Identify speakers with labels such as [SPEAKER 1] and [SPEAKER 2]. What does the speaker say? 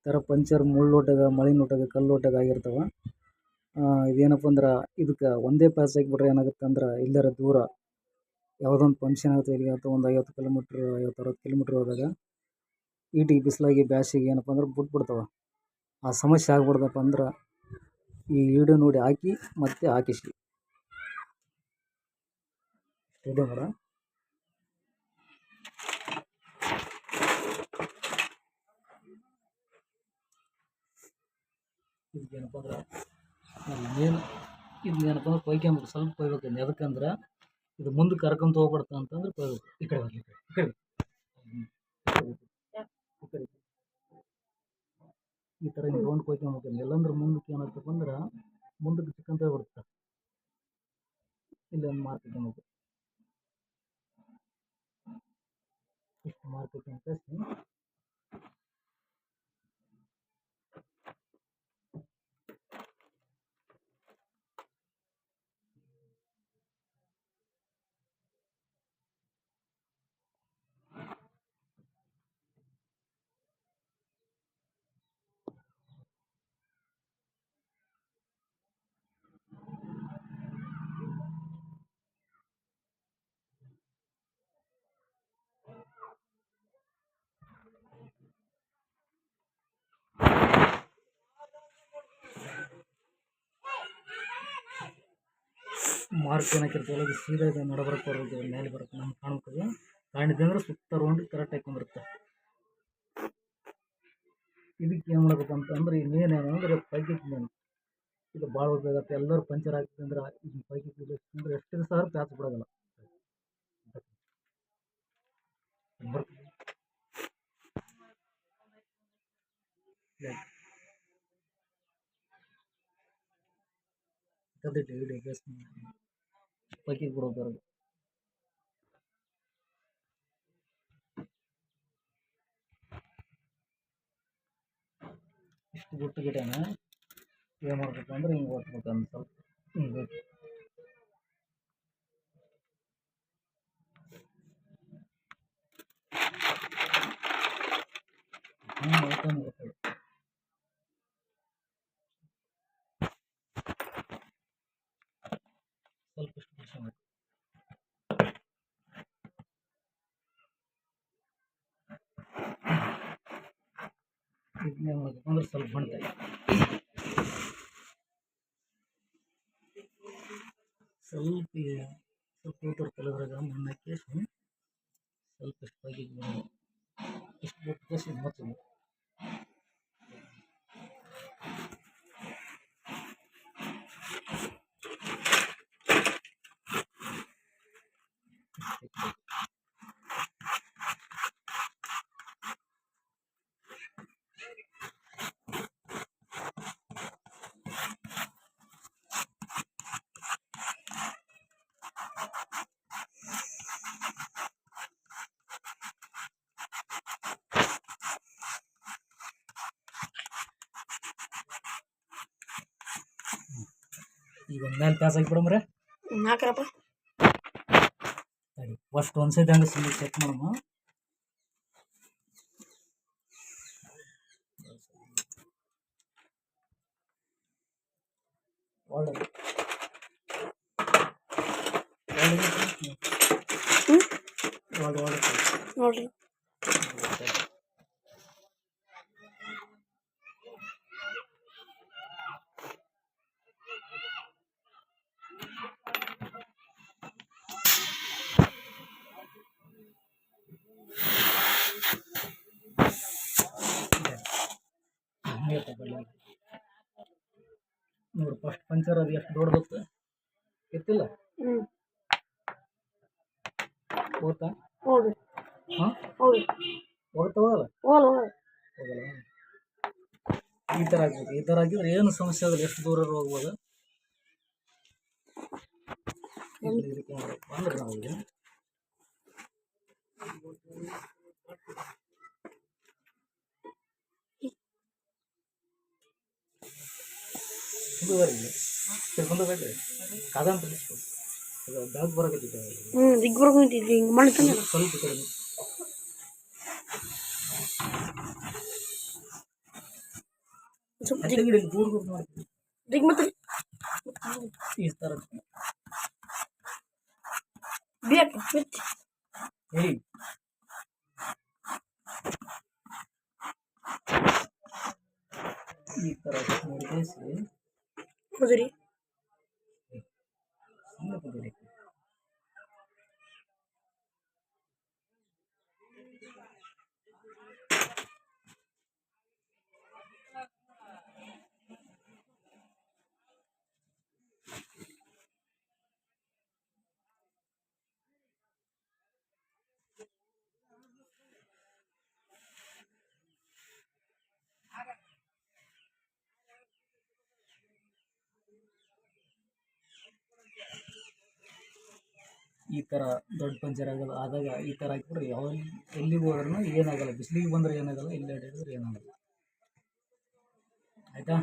[SPEAKER 1] ಈ ಥರ ಪಂಚರ್ ಮುಳ್ಳೊಟ್ಟಾಗ ಕಲ್ಲು ಕಲ್ಲೊಟ್ಟಾಗ ಆಗಿರ್ತಾವೆ. ಇದೇನಪ್ಪ ಅಂದ್ರೆ ಇದಕ್ಕೆ ಒಂದೇ ಪಾಸ್ ಹಾಕ್ಬಿಟ್ರೆ ಏನಾಗುತ್ತೆ ಅಂದ್ರೆ ಎಲ್ಲಾರ ದೂರ ಯಾವುದೋ ಒಂದು ಫಂಕ್ಷನ್ ಆಗುತ್ತೆ ಇಲ್ಲಿ ಅಥವಾ ಒಂದು ಐವತ್ತು ಕಿಲೋಮೀಟ್ರ್ ಐವತ್ತು ಅರವತ್ತು ಕಿಲೋಮೀಟ್ರ್ ಹೋದಾಗ ಈಟಿಗೆ ಬಿಸಿಲಾಗಿ ಬ್ಯಾಸಿಗೆ ಏನಪ್ಪ ಅಂದ್ರೆ ಬಿಟ್ಬಿಡ್ತಾವೆ. ಆ ಸಮಸ್ಯೆ ಆಗ್ಬಿಡ್ದಪ್ಪ ಅಂದ್ರೆ ಈ ಈಡು ನೋಡಿ ಹಾಕಿ ಮತ್ತೆ ಹಾಕಿಸಿ ಇದೆ ಮೇಡ ಇದಕ್ಕೇನಪ್ಪ ಅಂದ್ರೆ ಏನು ಇದು ಏನಪ್ಪ ಅಂದ್ರೆ ಕೊಯ್ಕೊಂಬೇಕು ಸ್ವಲ್ಪ ಕೊಯ್ಬೇಕು ಎದಕ್ಕಂದ್ರೆ ಇದು ಮುಂದೆ ಕರ್ಕೊಂಡು ಹೋಗ್ಬಿಡ್ತ ಅಂತಂದ್ರೆ ಕೊಯ್ಬೇಕು. ಈ ಕಡೆ ಬರ್ಲಿ, ಈ. ಈ ಥರ ನೀವು ರೌಂಡ್ ಕೊಯ್ಕೊಂಬೇಕು ಎಲ್ಲಂದ್ರೆ ಮುಂದಕ್ಕೆ ಏನಾಗ್ತಪ್ಪ ಅಂದ್ರೆ, ಮುಂದಕ್ಕೆ ಚಿಕ್ಕಂತ ಹೋಗ್ಬಿಡುತ್ತೆ ಇಲ್ಲೊಂದು ಮಾರ್ಕೆಟ್ ಇಷ್ಟು ಮಾರ್ಕೆಟ್ ಇಟ್ಕೊಂಡು ಮಾರ್ಕ್ ಅದು ಸೀದಾ ಇದು ನಡಬರಕ್ಕೆ ಬರೋದು ಮೇಲೆ ಬರುತ್ತೆ ನಮ್ಗೆ ಕಾಣ್ಬೇಕು ಕಾಣಿದೆ ಅಂದ್ರೆ ಸುತ್ತ ರೌಂಡ್ ಕರೆಕ್ಟ್ ಹಾಕೊಂಡಿರುತ್ತೆ ಇದಕ್ಕೆ ಏನು ಮಾಡ್ಬೇಕು ಅಂತಂದ್ರೆ ಈ ಮೇನ್ ಏನಂದ್ರೆ ಪ್ಯಾಕೆಟ್ ಮೇನ್ ಇದು ಭಾಳ ಉಪಯೋಗ ಎಲ್ಲರೂ ಪಂಚರ್ ಹಾಕಿದ್ರೆ ಅಂದ್ರೆ ಇದು ಪೈಕಿಟ್ ಅಂದ್ರೆ ಎಷ್ಟು ದಿವಸ ಆದ್ರೂ ಪ್ಯಾಚ್ ಬಿಡೋದಿಲ್ಲ. ತೆಗ್ದಿಟ್ಟು ವಿಡಿಯೋ ಬೇಸ್ ಪ್ಯಾಕೆಟ್ ಬಿಡೋದು ಬರೋದು ಇಷ್ಟು ಬಿಟ್ಟು ಗಿಡನ ಏನು ಮಾಡ್ಬೇಕು ಅಂದ್ರೆ ಹಿಂಗೆ ಓದ್ಬೇಕು ಒಂದು ಸ್ವಲ್ಪ ಹಿಂಗೆ ಹ್ಞೂ ಓದ್ಕೊಂಡು ಅಂದ್ರೆ ಸ್ವಲ್ಪ ಬಣ್ತಾಯಿ ಸ್ವಲ್ಪ ಸ್ವಲ್ಪ ಕಲದ್ರಾಗ ಮಣ್ಣು ಹಾಕಿ ಸ್ವಲ್ಪ ಇಷ್ಟು ಪ್ಯಾಕೆಟ್ ಇಷ್ಟು ಬಿಟ್ಟು ಕೇಸಿ ಈಗ ಒಂದು ಮೇಲೆ ಪ್ಯಾಸ್ ಹಾಕಿಬಿಡಮ್ರೆ
[SPEAKER 2] ಹಾಕ್ರಪ್ಪ
[SPEAKER 1] ತಡಿ ಫಸ್ಟ್ ಒಂದು ಸೈಡ್ ಹಂಗೆ ಸಿಂಗಲ್ ಚೆಕ್ ಮಾಡಮ್ಮ ಒಳ್ಳೆ ಒಳ್ಳೆ ಒಳ್ಳೆ
[SPEAKER 2] ನೋಡ್ರಿ
[SPEAKER 1] ಪಂಚರ್ ಅದು ಎಷ್ಟು ದೊಡ್ಡದಕ್ಕೆ ಎತ್ತಿಲ್ಲ ಹೋಗ್ತಾ
[SPEAKER 2] ಹೋಗಿ
[SPEAKER 1] ಹಾಂ?
[SPEAKER 2] ಹೋಗ್ರಿ
[SPEAKER 1] ಹೋಗ್ತಾ ಹೋಗಲ್ಲ? ಈ ಥರ ಆಗ್ಬೇಕು ಈ ಥರ ಆಗಿದ್ರೆ ಏನು ಸಮಸ್ಯೆ ಆಗಲ್ಲ ಎಷ್ಟು ದೂರ ಹೋಗ್ಬೋದು. ಅಂದ್ರೆ ನಾವು ಈಗ ಮುಂದುವರಿಲಿ ಮುಂದುವರಿ ಕಾದಂತ ಅದು ಬ್ಯಾಗ್ ಬರೋಕತ್ತಿದ್ದೆ
[SPEAKER 2] ಹ್ಞೂ ದಿಗ್ಬರ್ಗ ನಿಂತಿದ್ರಿ ಹಿಂಗೆ ಮಾಡ್ತಾನೆ
[SPEAKER 1] ಸ್ವಲ್ಪ ಕಡಿಮೆ
[SPEAKER 2] ಸ್ವಲ್ಪ
[SPEAKER 1] ಮತ್ತೆ ಗಿಡ ದೂರ ದೂರ ಮಾಡ್ತೀವಿ
[SPEAKER 2] ದಿಗ್ ಮತ್ತೆ
[SPEAKER 1] ಈ ಥರ
[SPEAKER 2] ಬೇಕು ಮಿರ್ಚಿ
[SPEAKER 1] ಹೇಳಿ ಈ ಥರ ನೋಡಿಸಿ पुजुरी ಈ ಥರ ದೊಡ್ಡ ಪಂಚರ್ ಆಗೋದು ಆದಾಗ ಈ ಥರ ಹಾಕಿಬಿಟ್ರೆ ಯಾವ ಎಲ್ಲಿಗೆ ಹೋದ್ರೂ ಏನಾಗಲ್ಲ, ಬಿಸಿಲಿಗೆ ಬಂದರೆ ಏನಾಗಲ್ಲ, ಇಲ್ಲಿ ಏನಾಗಲ್ಲ. ಆಯಿತಾ?